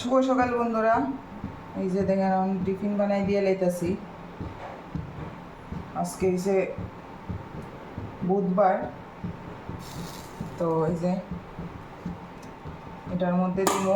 শুভ সকাল, বন্ধুরা। এই যে দেখেন, আমি টিফিন বানাই দিয়ে লাইতাছি আজকে এই যে বুধবার। তো এই যে এটার মধ্যে দিব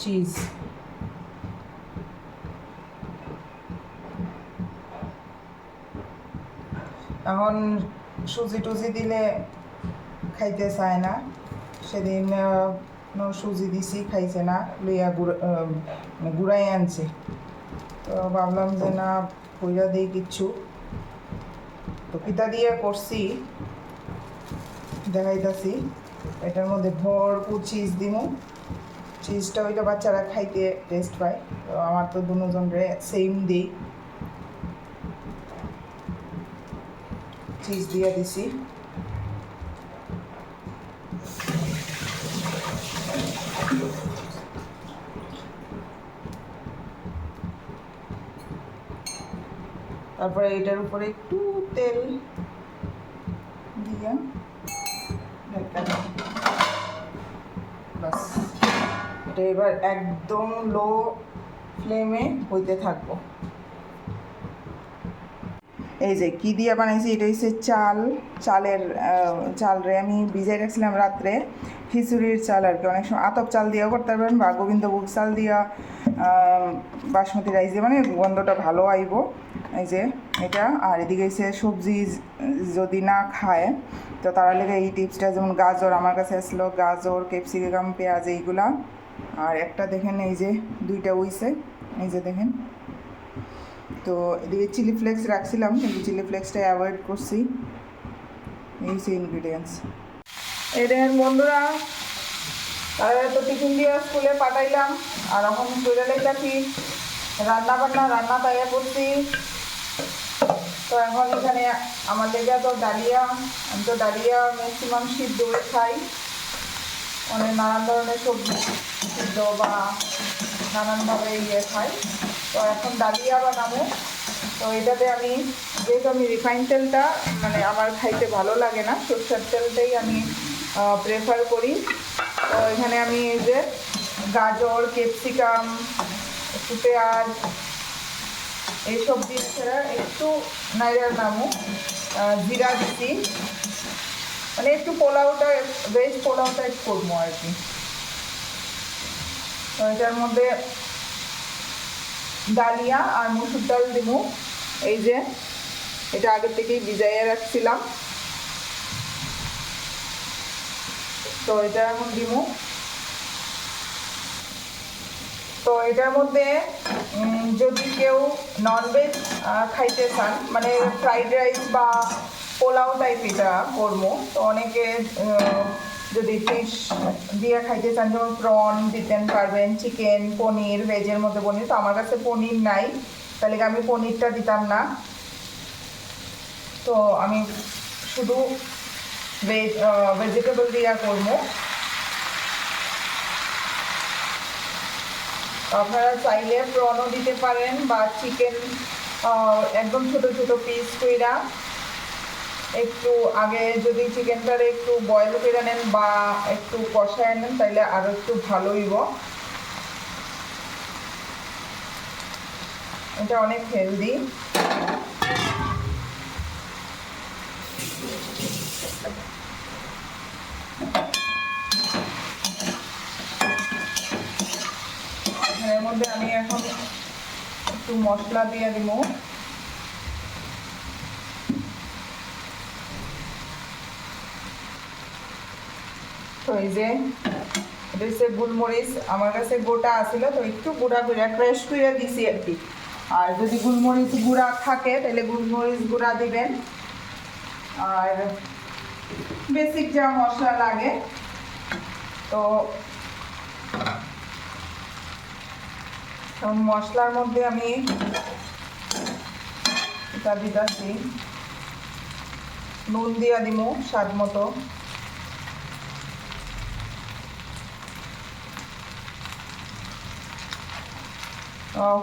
চিজ। এখন সুজি টুজি দিলে খাইতে চায় না। সেদিন সুজি দিছি, খাইছে না, লইয়া মানে গুড়াই আনছে। তো ভাবলাম যে না পয়লা দিই কিচ্ছু। তো পিতা দিয়ে করছি, দেখাইতাছি। এটার মধ্যে ভরপুর চিজ দিমু। চিজটা ওইটা বাচ্চারা খাইতে টেস্ট পায়। তো আমার তো দুজন রে সেম দিই। চিজ দিয়ে দিছি। তারপরে এটার উপরে একটু তেল দিয়া এটা এবার একদম লো ফ্লেমে হইতে থাকব। এই যে, কি দিয়ে বানাইছি? এটা হচ্ছে চাল। চালের চাল রে আমি ভিজাই রাখছিলাম রাত্রে। খিচুড়ির চাল আর কি। অনেক সময় আতপ চাল দিয়েও করতে পারবেন বা গোবিন্দভোগ চাল দিয়া বাসমতি রাইস দিয়ে মানে গন্ধটা ভালো আইব। এই যে, এটা। আর এদিকে হচ্ছে সবজি যদি না খায়, তো তারা লেগে এই টিপসটা যেমন গাজর, আমার কাছে আসলো গাজর ক্যাপসিকাম পেঁয়াজ, এইগুলা। আর একটা দেখেন, এই যে দুইটা উইসে এই যে দেখেন। তো এদিকে চিলি ফ্লেক্স রাখছিলাম, কিন্তু চিলি ফ্লেক্সটা অ্যাভয়েড করছি। এই সেই ইনগ্রিডিয়েন্টস এই দেখেন বন্ধুরা তারা তো টিফিন দিয়ে স্কুলে পাঠাইলাম। আর এখন চলে রান্না বান্না রান্না তাইয়া করছি। তো এখন এখানে লেগে তো ডালিয়া, আমি তো ডালিয়া ম্যাক্সিমাম সিদ্ধ করে খাই। অনেক নানান ধরনের সবজি সিদ্ধ বা নানানভাবে ইয়ে খাই। তো এখন ডালিয়া বানাবো। তো এটাতে আমি যেহেতু আমি রিফাইন তেলটা মানে আমার খাইতে ভালো লাগে না, সরষের তেলটাই আমি প্রেফার করি। তো এখানে আমি এই যে গাজর ক্যাপসিকাম একটু পেঁয়াজ এইসব দিয়ে ছাড়া একটু নাইরার আহ, জিরা দিচ্ছি মানে একটু পোলাওটা ভেজ পোলাও টাইপ করব আর কি। তো এটার মধ্যে ডালিয়া আর মুসুর ডাল দিব। এই যে এটা আগে থেকেই ভিজাইয়ে রাখছিলাম। তো এটা এখন দিব। তো এটার মধ্যে যদি কেউ ননভেজ খাইতে চান মানে ফ্রাইড রাইস বা পোলাও টাইপ এটা করব, তো অনেকে যদি ফিশ দিয়ে খাইতে চান, যেমন প্রন দিতেন পারবেন চিকেন পনির ভেজের মধ্যে পনির, তো আমার কাছে পনির নাই, তাহলে আমি পনিরটা দিতাম না। তো আমি শুধু ভেজ ভেজিটেবল দিয়ে করব। আপনারা চাইলে প্রনও দিতে পারেন বা চিকেন একদম ছোট ছোট পিস কইরা একটু আগে যদি চিকেনটারে একটু বয়েল করে নেন বা একটু কষায় নেন তাহলে আরও একটু ভালো হইব। এটা অনেক হেলদি মধ্যে আমি এখন একটু মশলা দিয়ে দিব। তো এই যে গুলমরিচ। আমার কাছে গোটা আছিল, তো একটু গুঁড়া করে ক্রাশ করে দিছি আর কি। আর যদি গুলমরিচ গুঁড়া থাকে, তাহলে গুলমরিচ গুঁড়া দিবেন। আর বেসিক যা মশলা লাগে, তো এখন মশলার মধ্যে আমি এটা দিতেছি নুন দিয়া দিব স্বাদ মতো।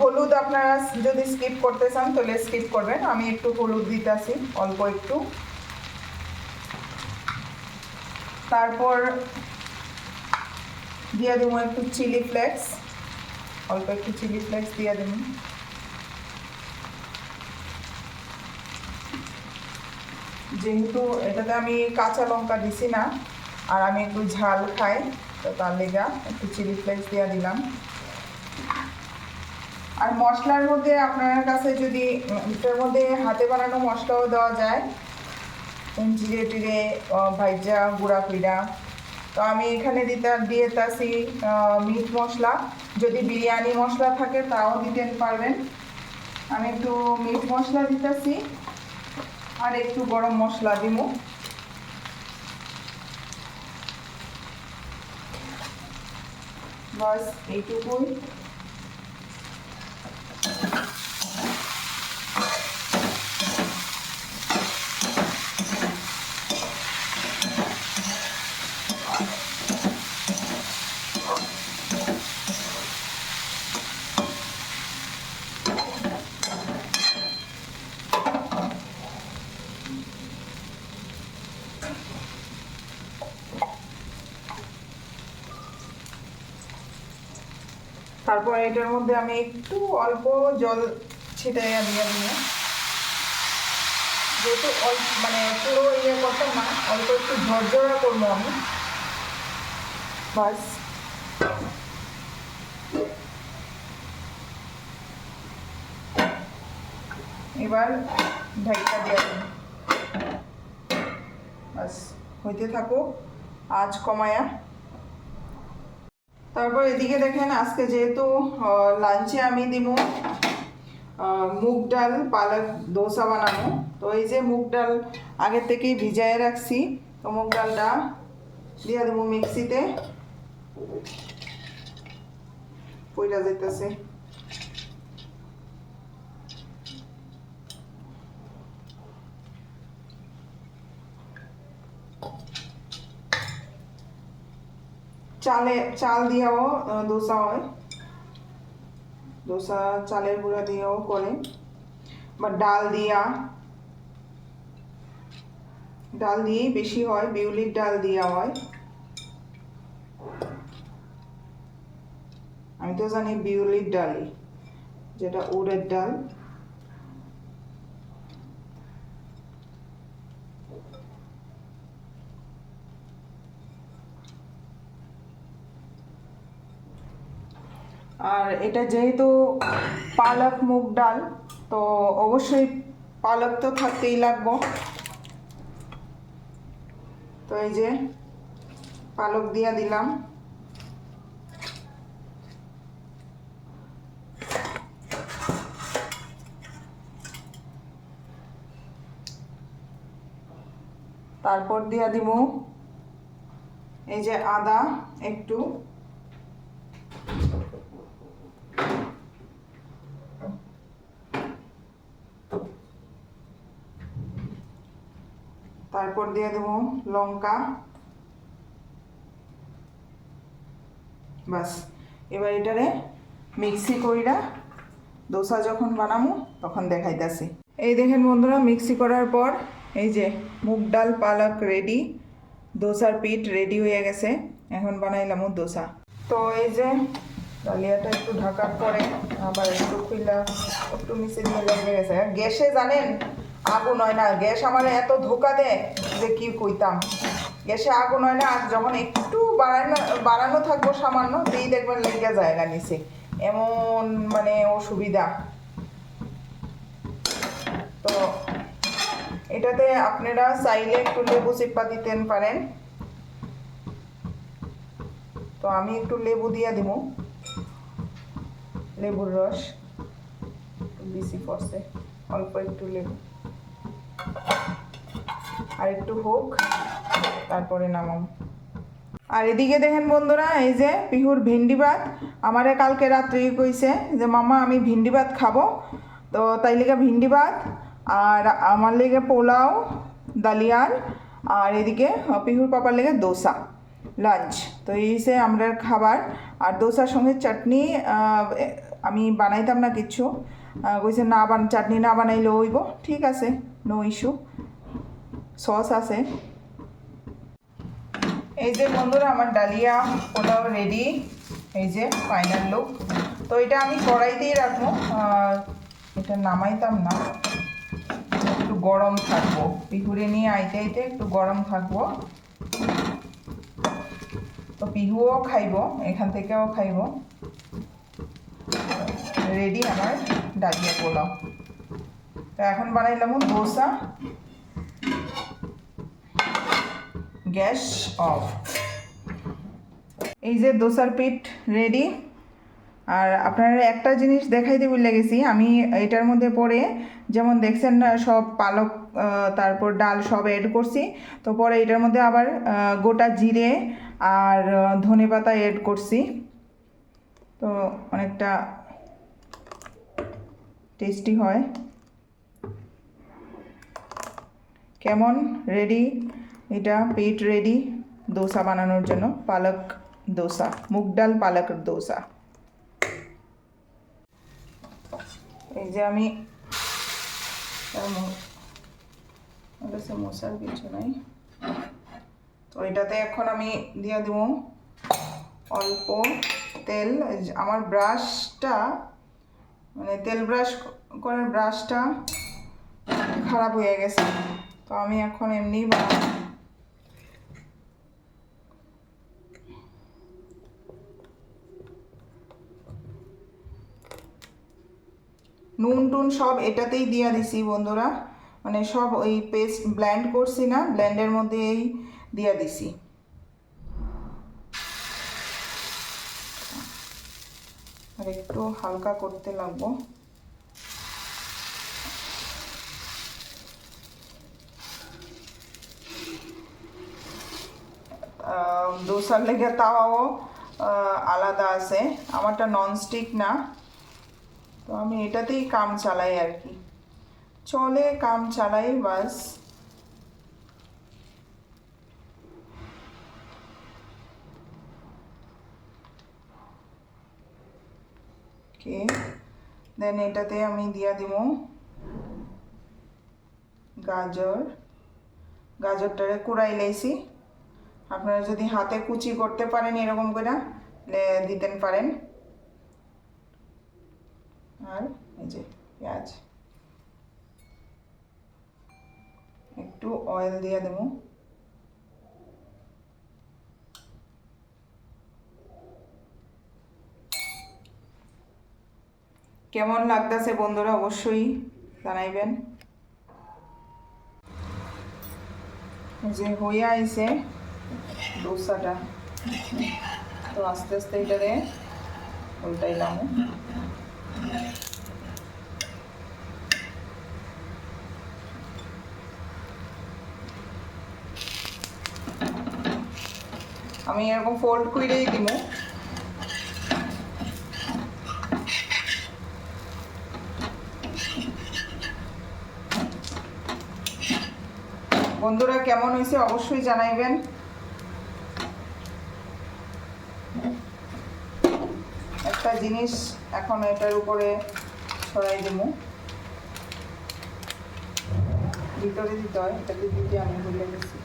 হলুদ আপনারা যদি স্কিপ করতে চান, তাহলে স্কিপ করবেন। আমি একটু হলুদ দিতেছি, অল্প একটু। তারপর দিয়ে দেবো একটু চিলি ফ্লেক্স অল্প একটু চিলি ফ্লেক্স দিয়ে দেবো যেহেতু এটাতে আমি কাঁচা লঙ্কা দিছি না, আর আমি একটু ঝাল খাই, তো তার লেগা একটু চিলি ফ্লেক্স দিয়ে দিলাম। আর মশলার মধ্যে আপনার কাছে যদি, এটার মধ্যে হাতে বানানো মশলাও দেওয়া যায়। জিরে টিরে ভাইজা, গুঁড়া কুইড়া তো আমি এখানে দিতে, দিয়ে তাসি মিট মশলা। যদি বিরিয়ানি মশলা থাকে তাও দিতে পারবেন। আমি একটু মিট মশলা দিতেছি আর একটু গরম মশলা দিব বাস এইটুকুই। তারপর এটার মধ্যে আমি একটু অল্প জল ছিটাইয়া দিয়ে দিয়ে যেহেতু অল্প মানে পুরো ইয়ে করতাম না, অল্প একটু ঝরঝরা করব আমি। বাস। এবার ঢাকা দিয়ে দিন বাস, হইতে থাকো আজ কমায়া। তারপর এদিকে দেখেন আজকে যেহেতু লাঞ্চে আমি দিব মুগ ডাল, পালক দোসা বানাবো। তো এই যে মুগ ডাল আগে থেকেই ভিজায় রাখছি, তো মুগ ডালটা দিয়ে দেবো মিক্সিতে। পইরা যেতেছে চালে, চাল দিয়েও দোসা হয়। দোসা, চালের গুঁড়া দিয়েও করে। বা ডাল দিয়া। ডাল দিয়েই বেশি হয়, বিউলির ডাল দিয়া হয়। আমি তো জানি বিউলির ডালই, যেটা উড়ের ডাল। আর এটা যেহেতু পালক মুগ ডাল, তো অবশ্যই পালক তো থাকতেই লাগবো। তো এই যে পালক দিয়া দিলাম। তারপর দিয়া দিব এই যে আদা একটু। তারপর দিয়ে দেবো লঙ্কা। বাস এবার এটারে মিক্সি কইরা দোসা যখন বানামু, তখন দেখাইতাছি। এই দেখেন বন্ধুরা, মিক্সি করার পর এই যে মুগ ডাল পালক রেডি দোসার পিঠ রেডি হয়ে গেছে, এখন বানাইলাম দোসা। তো এই যে ডালিয়াটা একটু ঢাকার পরে, আবার একটু খুইলা, একটু নিচে দিয়ে লেগে গেছে। গ্যাসে জানেন, আগুন হয় না। গ্যাস আমার এত ধোকা দেয় যে কি কইতাম। গ্যাসে আগুন হয় না, আর যখন একটু বাড়ানো বাড়ানো থাকব সামান্য দিই দেখবেন লেগে যায় না নিচে। এমন মানে অসুবিধা। তো এটাতে আপনারা চাইলে একটু লেবু চিপা দিতেন পারেন। তো আমি একটু লেবু দিয়ে দিব লেবুর রস, বেশি পড়ছে অল্প একটু লেবু। আর একটু হোক, তারপরে নামাম আর এদিকে দেখেন বন্ধুরা, এই যে পিহুর ভিন্ডি ভাত। আমারে কালকে রাত্রেই কইছে যে, মামা, আমি ভিন্ডি ভাত খাব। তো তাই লেগে ভিন্ডি ভাত, আর আমার লেগে পোলাও দালিয়ার আর এদিকে পিহুর পাপার লেগে দোসা লাঞ্চ তো এই সে আমরা খাবার, আর দোসার সঙ্গে চাটনি আমি বানাইতাম না কিচ্ছু আহ, কইছে না বান চাটনি না বানাইলে হইব। ঠিক আছে নো ইস্যু সস আছে। এই যে বন্ধুরা আমার ডালিয়া পোলাও রেডি এই যে ফাইনাল লুক তো এটা আমি কড়াইতেই রাখব। এটা নামাইতাম না। একটু গরম থাকব। পিহুরে নিয়ে আইতে আইতে একটু গরম থাকব। তো পিহুও খাইবো এখান থেকেও খাইবো। রেডি আমার ডালিয়া পোলাও। তো এখন বানাইলাম দোসা গ্যাস অফ। এই যে দোসার পিঠ রেডি আর আপনারা একটা জিনিস দেখাইতে ভুলে গেছি, আমি এটার মধ্যে পরে যেমন দেখছেন না, সব পালক তারপর ডাল সব অ্যাড করছি, তো পরে এটার মধ্যে আবার গোটা জিরে আর ধনে পাতা অ্যাড করছি। তো অনেকটা টেস্টি হয়। কেমন? রেডি এটা পেট রেডি দোসা বানানোর জন্য পালক দোসা, মুগ ডাল পালক দোসা। এই যে আমি মশার কিছু নাই। তো এটাতে এখন আমি দিয়ে দেব অল্প তেল। আমার ব্রাশটা মানে তেল ব্রাশ করার ব্রাশটা খারাপ হয়ে গেছে। তো আমি এখন এমনি বানাবো। নুন টুন সব এটাতেই দিয়া দিছি বন্ধুরা। মানে সব ওই পেস্ট ব্ল্যান্ড করছি না ব্ল্যান্ডের মধ্যেই দিয়া দিছি। আর একটু হালকা করতে লাগবো। দোসার লেগে তাওয়াও আলাদা আছে। আমারটা ননস্টিক না। তো আমি এটাতেই কাম চালাই আর কি। চলে কাম চালাই, বাস। ওকে দেন এটাতে আমি দিয়া দিব গাজর। গাজরটারে কুড়াই লাইছি। আপনারা যদি হাতে কুচি করতে পারেন এরকম করে দিতেন পারেন। আর এই যে পেঁয়াজ। একটু অয়েল দিয়ে দেব। কেমন লাগতেছে বন্ধুরা অবশ্যই জানাইবেন। যে হইয়া আইছে ডোসাটা তো আস্তে আস্তে এটা এটারে উল্টাইলাম। আমি এরকম ফোল্ড করেই দিব বন্ধুরা, কেমন হয়েছে অবশ্যই জানাইবেন। একটা জিনিস এখন এটার উপরে ছড়াই দেব ভিতরে দিতে হয় এটা দিতে আমি ভুলে গেছি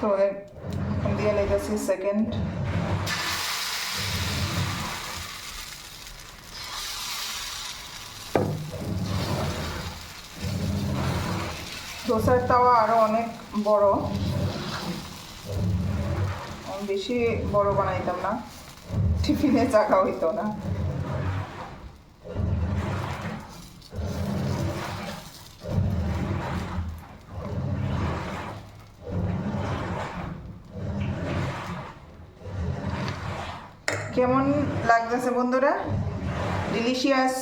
তো এ- এখন second. সেকেন্ড দোসার তাওয়া আরও অনেক বড়। বেশি বড় বানাইতাম না। টিফিনে চাকা হইতো না। কেমন লাগতেছে বন্ধুরা? ডিলিশিয়াস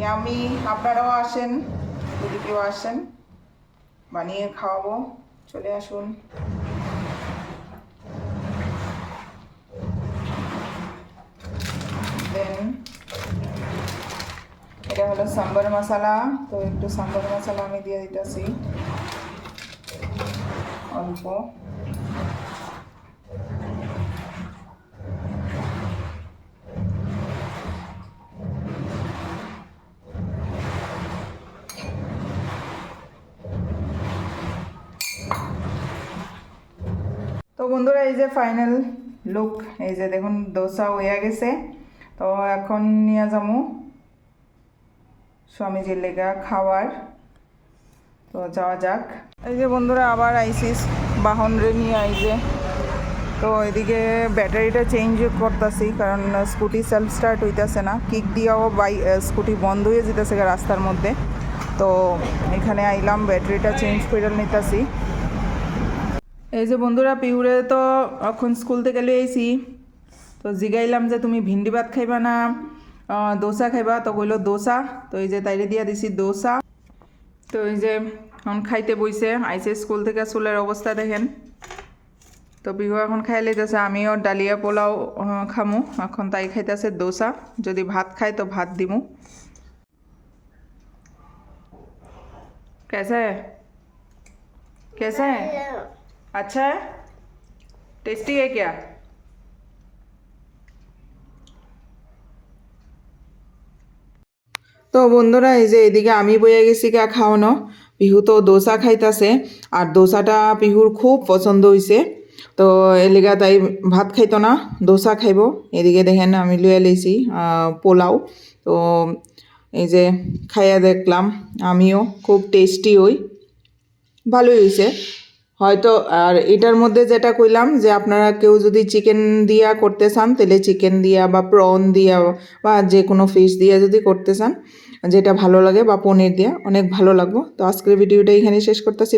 ইয়ামি আপনারাও আসেন যদি কেউ আসেন। বানিয়ে খাওয়াবো। চলে আসুন। দেন এটা হলো সাম্বার মশলা। তো একটু সাম্বার মশলা আমি দিয়ে দিতেছি। অল্প। বন্ধুরা, এই যে ফাইনাল লুক এই যে দেখুন, দোসা হয়ে গেছে। তো এখন নিয়ে যাব স্বামীজির লেগা খাওয়ার। তো যাওয়া যাক। এই যে বন্ধুরা, আবার আইসিস বাহন রে নিয়ে আইছে তো এদিকে ব্যাটারিটা চেঞ্জ করতেছি, কারণ স্কুটি সেলফ স্টার্ট হইতেছে না। কিক দিয়েও বাই স্কুটি বন্ধ হয়ে যেতেছে রাস্তার মধ্যে। তো এখানে আইলাম, ব্যাটারিটা চেঞ্জ করে নিতেছি। এই যে বন্ধুরা পিউরে তো এখন স্কুল থেকে লিয়েছি তো জিগাইলাম যে তুমি ভিন্ডি ভাত খাইবা না দোসা খাইবা, তো কইল দোসা, তো এই যে তাইরে দিয়া দিছি দোসা। তো এই যে এখন খাইতে বইছে আইসে স্কুল থেকে চুলের অবস্থা দেখেন। তো বিহু এখন খাই লইতেছে, আমিও ডালিয়া পোলাও খামু, এখন তাই খাইতেছে দোসা, যদি ভাত খাই তো ভাত দিমু। কেসে কেসে अच्छा है टेस्टी है क्या তো বন্ধুরা এই যে এদিকে আমি বইয়া গেছি কা খাওয়ানো পিহু তো দোসা খাইতাছে আর দোসাটা পিহুর খুব পছন্দ হয়েছে তো এলিগা তাই ভাত খাইতো না দোসা খাইব এদিকে দেখেন আমি লুয়ে লেছি পোলাও তো এই যে খাইয়া দেখলাম আমিও খুব টেস্টি হই ভালোই হয়েছে হয়তো, আর এটার মধ্যে যেটা কইলাম যে আপনারা কেউ যদি চিকেন দিয়া করতে চান, তাহলে চিকেন দিয়া বা প্রন দিয়া বা যে কোনো ফিশ দিয়া যদি করতে চান, যেটা ভালো লাগে বা পনির দিয়া, অনেক ভালো লাগবো। তো আজকের ভিডিওটা এখানে শেষ করতেছি